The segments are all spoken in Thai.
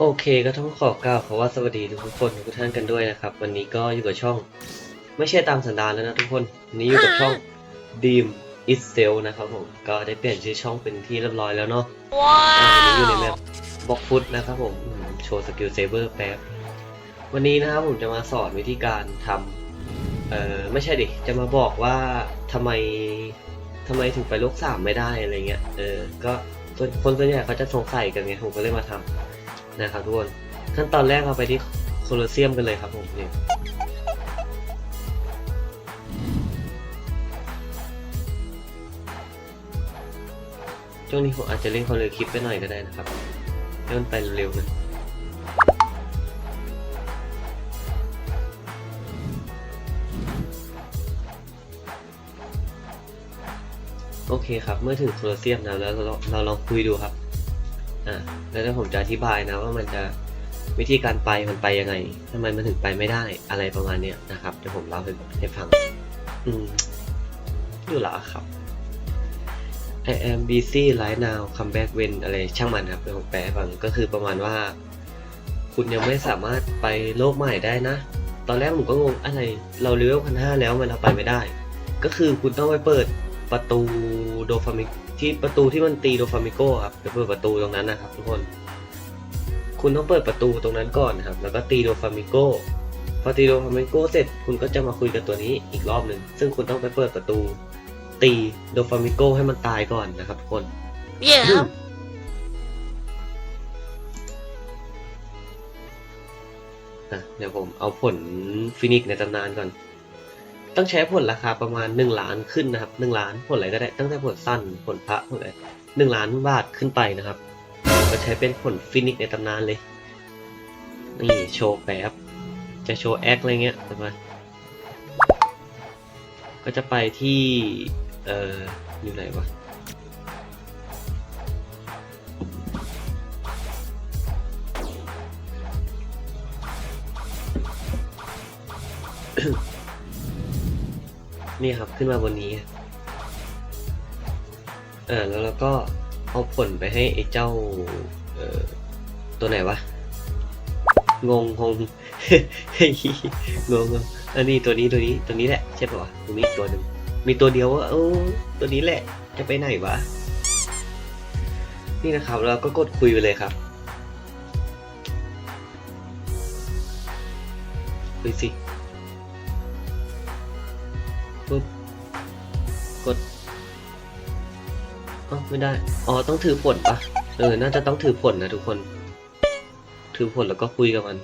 โอเคก็ต้องขอกล่าวเพราะว่าสวัสดีทุกคนทุกท่านกันด้วยนะครับ วันนี้ก็อยู่กับช่อง ไม่ใช่ตามสันดานแล้วนะทุกคนวันนี้อยู่กับช่อง Dream Itself นะครับผมก็ได้เปลี่ยนชื่อช่องเป็นที่เรียบร้อยแล้วเนาะว้าววันนี้อยู่ในแมวปบล็อกฟุตนะครับผมโชว์สกิลเซเบอร์แป๊บวันนี้นะครับผมจะมาสอนวิธีการทำเอ่อไม่ใช่ดิจะมาบอกว่าทำไมทำไมถึงไปโลกสามไม่ได้อะไรเงี้ยเออก็คนส่วนใหญ่เขาจะสงสัยกันไงผมก็เลยมาทำ นะครับทุกคนขั้นตอนแรกเราไปที่โคลอเซียมกันเลยครับผมเนี่ช่วงนี้ผมอาจจะเล่นคอนเลยคลิปไปหน่อยก็ได้นะครับให้มันไปเร็วๆหนะโอเคครับ เมื่อถึงโคลอเซียมนะแล้วเราเราลองคุยดูครับ อ่าแล้วเดี๋ยวผมจะอธิบายนะว่ามันจะวิธีการไปมันไปยังไงทำไมมันถึงไปไม่ได้อะไรประมาณเนี้ยนะครับเดี๋ยวผมเล่าให้ให้ฟัง อืมอยู่ละครับ I am busy right now come back when อะไรช่างมันครับเดี๋ยวผมแปลให้ฟังก็คือประมาณว่า คุณยังไม่สามารถไปโลกใหม่ได้นะ ตอนแรกผมก็งงอะไร เราเลเวลพันห้าแล้วมันเราไปไม่ได้ ก็คือคุณต้องไปเปิด ประตูโดฟามิที่ประตูที่มันตีโดฟามิโก้ครับไปเปิดประตูตรงนั้นนะครับ ทุกคน คุณต้องเปิดประตูตรงนั้นก่อนนะครับ แล้วก็ตีโดฟามิโก้พอตีโดฟามิโก้เสร็จคุณก็จะมาคุยกับตัวนี้อีกรอบหนึ่งซึ่งคุณต้องไปเปิดประตู ตีโดฟามิโก้ให้มันตายก่อนนะครับทุกคนเดี๋ยวอะเดี๋ยวผมเอาผลฟินิกซ์ในตำนานก่อน ต้องใช้ผลราคาประมาณหนึ่งล้านขึ้นนะครับหนึ่งล้านผลอะไรก็ได้ตั้งแต่ผลสั้นผลพระผลอะไรหนึ่งล้านบาทขึ้นไปนะครับก็ใช้เป็นผลฟินิกในตำนานเลยนี่โชว์แป๊บจะโชว์แอคอะไรเงี้ยใช่ไหมก็จะไปที่ เอ่ออยู่ไหนวะ นี่ครับขึ้นมาบนนี้เออแล้วเราก็เอาผลไปให้ไอ้เจ้าเอ่อตัวไหนวะ งงงงงงงอันนี้ตัวนี้ตัวนี้ตัวนี้แหละใช่ป่าวะตัวนี้ตัวหนึ่งมีตัวเดียวว่าเออตัวนี้แหละจะไปไหนวะ นี่นะครับเราก็กดคุยไปเลยครับคุยสิ ปุ๊บ กดอ๋อไม่ได้ อ๋อ ต้องถือผลปะเออ น่าจะต้องถือผลนะทุกคน ถือผลแล้วก็คุยกับมัน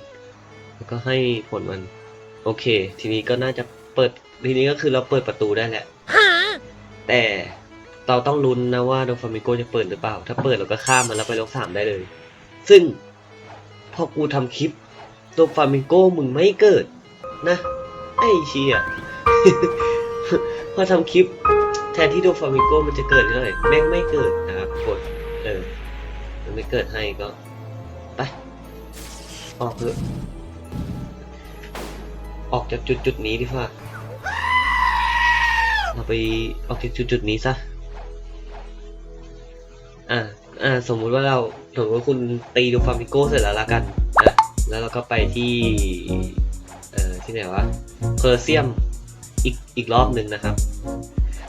แล้วก็ให้ผลมัน โอเค ทีนี้ก็น่าจะเปิด ทีนี้ก็คือเราเปิดประตูได้แหละฮะแต่เราต้องลุ้นนะว่าโดฟามิโกจะเปิดหรือเปล่า ถ้าเปิดเราก็ข้ามมันแล้วไปลกสามได้เลย ซึ่งพอกูทำคลิปโดฟามิโกมึงไม่เกิด นะ ไอ้เชี่ย พอทำคลิปแทนที่โดฟามิโกมันจะเกิดเลยแม่งไม่เกิดนะครับกดเออมันไม่เกิดให้ก็ไปออกเถอะออกจากจุดจุดนี้ดีกว่าเราไปออกจากจุดจุดนี้ซะอ่าอ่าสมมุติว่าเราสมมติว่าคุณตีดูฟามิโกเสร็จแล้วละกันอะแล้วเราก็ไปที่เอ่อที่ไหนวะเคอร์เซียม อีกอีกรอบหนึ่งนะครับ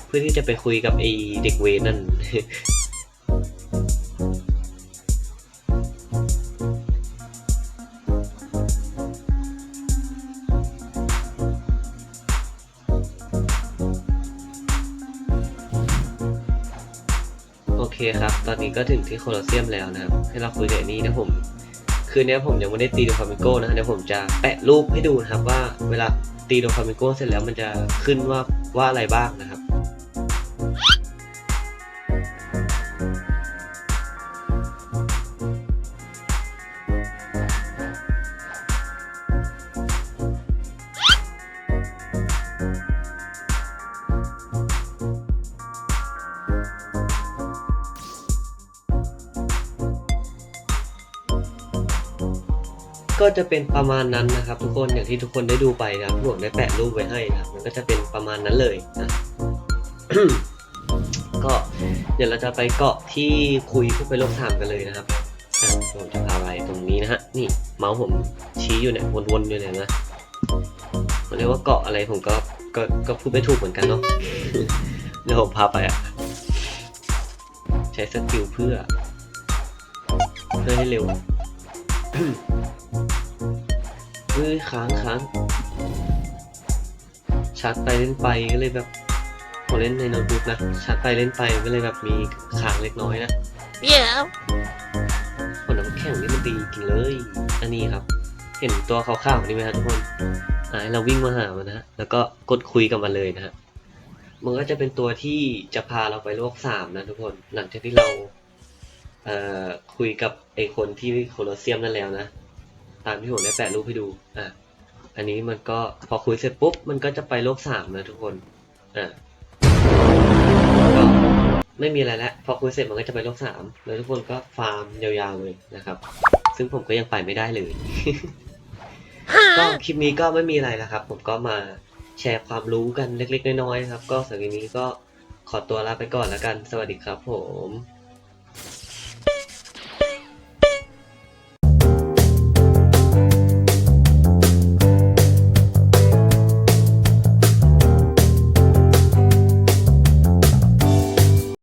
เพื่อที่จะไปคุยกับไอเด็กเวนั่นโอเคครับ ตอนนี้ก็ถึงที่โคลอเซียมแล้วนะครับ ให้เราคุยกับไอ้นี่นะผม คืนนี้ผมยังไม่ได้ตีโดฟามิโก้นะเดี๋ยวผมจะแปะรูปให้ดูนะครับว่าเวลา ตีโดฟามิโก้เสร็จแล้วมันจะขึ้นว่าว่าอะไรบ้างนะครับ ก็จะเป็นประมาณนั้นนะครับทุกคนอย่างที่ทุกคนได้ดูไปนะครับผมได้แปะรูปไว้ให้นะครับมันก็จะเป็นประมาณนั้นเลยนะ ก็เดี๋ยวเราจะไปเกาะที่คุยเพื่อไปลงถามกันเลยนะครับผมจะพาไปตรงนี้นะฮะนี่เมาส์ผมชี้อยู่เนี่ยวนๆอยู่เนี่ยนะมันเรียกว่าเกาะอะไรผมก็ก็ก็พูดไม่ถูกเหมือนกันเนาะเดี๋ยวผมพาไปอะใช้สกิลเพื่อ เพื่อให้เร็ว เฮ้ยค้างค้างชาร์จไปเล่นไปก็เลยแบบผมเล่นในโน้ตบุ๊กนะชาร์จไปเล่นไปก็เลยแบบมีค้างเล็กน้อยนะ Yeah. ผลน้ำแข็งนี่มันดีจริงเลย อันนี้ครับ เห็นตัวขาวๆนี่ไหมครับทุกคนอ่าให้เราวิ่งมาหามันนะฮะแล้วก็กดคุยกับมันเลยนะฮะมันก็จะเป็นตัวที่จะพาเราไปโลกสามนะทุกคนหลังจากที่เราเอ่อคุยกับไอคนที่โคลอสเซียมนั่นแล้วนะ ตามที่ผมได้แปะรูปให้ดูอะอันนี้มันก็พอคุยเสร็จปุ๊บมันก็จะไปโลกสามนะทุกคนอะก็ไม่มีอะไรแล้วพอคุยเสร็จมันก็จะไปโลกสามแล้วทุกคนก็ฟาร์มยาวๆเลยนะครับ ซึ่งผมก็ยังไปไม่ได้เลยก็คลิปนี้ก็ไม่มีอะไรนะครับ ผมก็มาแชร์ความรู้กันเล็กๆน้อยๆนะครับ ก็สำหรับวันนี้ก็ขอตัวลาไปก่อนแล้วกัน สวัสดีครับผม